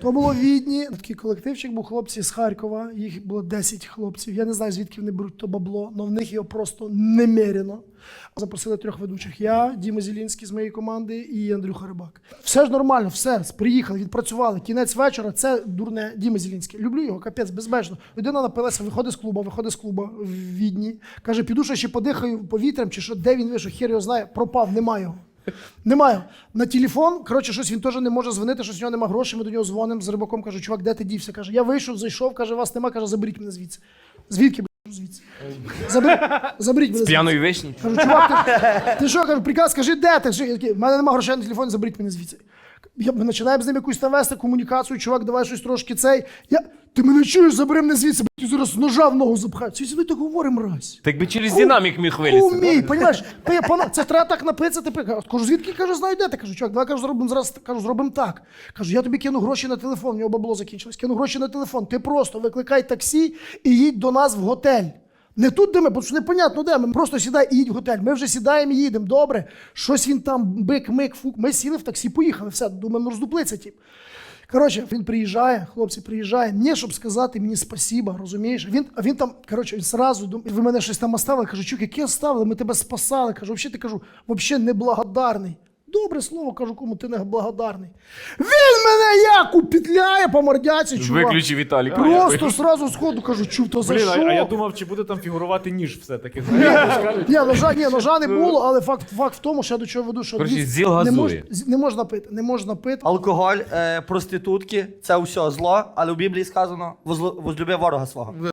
То було Відні. Такий колективчик був хлопці з Харкова. Їх було 10 хлопців. Я не знаю, звідки вони беруть то бабло, але в них його просто немерено. Запросили трьох ведучих: я, Діма Зілінський з моєї команди і Андрюха Рибак. Все ж нормально, все, приїхали, відпрацювали. Кінець вечора. Це дурне Діма Зілінський. Люблю його, капець, безмежно. Людина напилася, виходить з клубу, виходить з клубу в Відні. Каже, піду ще ще подихаю повітрям, чи що, де він вийшов, хер його знає, пропав, немає його. Немає. На телефон, коротше, щось він теж не може дзвонити, щось у нього немає грошей. Ми до нього дзвонимо з рибаком. Кажу, чувак, де ти дівся? Каже, я вийшов, зайшов, каже, вас нема, каже, заберіть мене звідси. Звідки блядь, звідси? Заберіть, заберіть мене звідси. П'яної вишні. Кажу, чувак, ти, ти що, кажу, приказ, скажи, де ти? Я такий, в мене немає грошей на телефон, заберіть мене звідси. Я, ми починаємо з ним якусь там вести комунікацію, чувак, давай щось трошки цей. Я, ти мене чуєш, забери мене звідси, бо ти зараз ножа в ногу запхаю. Це ми так говоримо раз. Так би через динамік міг вилізти. Умій, понімаєш? Пи- Це треба так напитися. Ти пи- кажу, звідки кажу, знаю, де ти кажу, чувак, давай кажу, зробимо зараз. Кажу, зробимо так. Кажу, я тобі кину гроші на телефон, у нього бабло закінчилось. Кину гроші на телефон. Ти просто викликай таксі і їдь до нас в готель. Не тут, де ми, бо що непонятно, де ми. Просто сідай і їдь в готель. Ми вже сідаємо і їдемо. Добре. Щось він там бик, мик, фук. Ми сіли в таксі, поїхали. Все, думаємо, роздуплиться, тип. Коротше, він приїжджає, хлопці приїжджає, не щоб сказати мені спасіба, розумієш? Він, а він там, коротше, він сразу дум- ви мене щось там оставили. Кажу, чук, яке оставили? Ми тебе спасали. Кажу, взагалі ти кажу, взагалі неблагодарний. Добре слово, кажу, кому ти неблагодарний. Він мене як упітляє по мордяці, чувак. Виключи Віталіка. Просто сразу сходу кажу, чув, то за Блін, а, що? а я думав, чи буде там фігурувати ніж все-таки. Ні, ножа, ні, ножа не було, але факт, факт в тому, що я до чого веду, що Коротше, дивіться, зіл не, газує. мож, з- не можна пити, не можна пити. Алкоголь, е, проститутки це все зло, але в Біблії сказано возлю- возлюби ворога свого.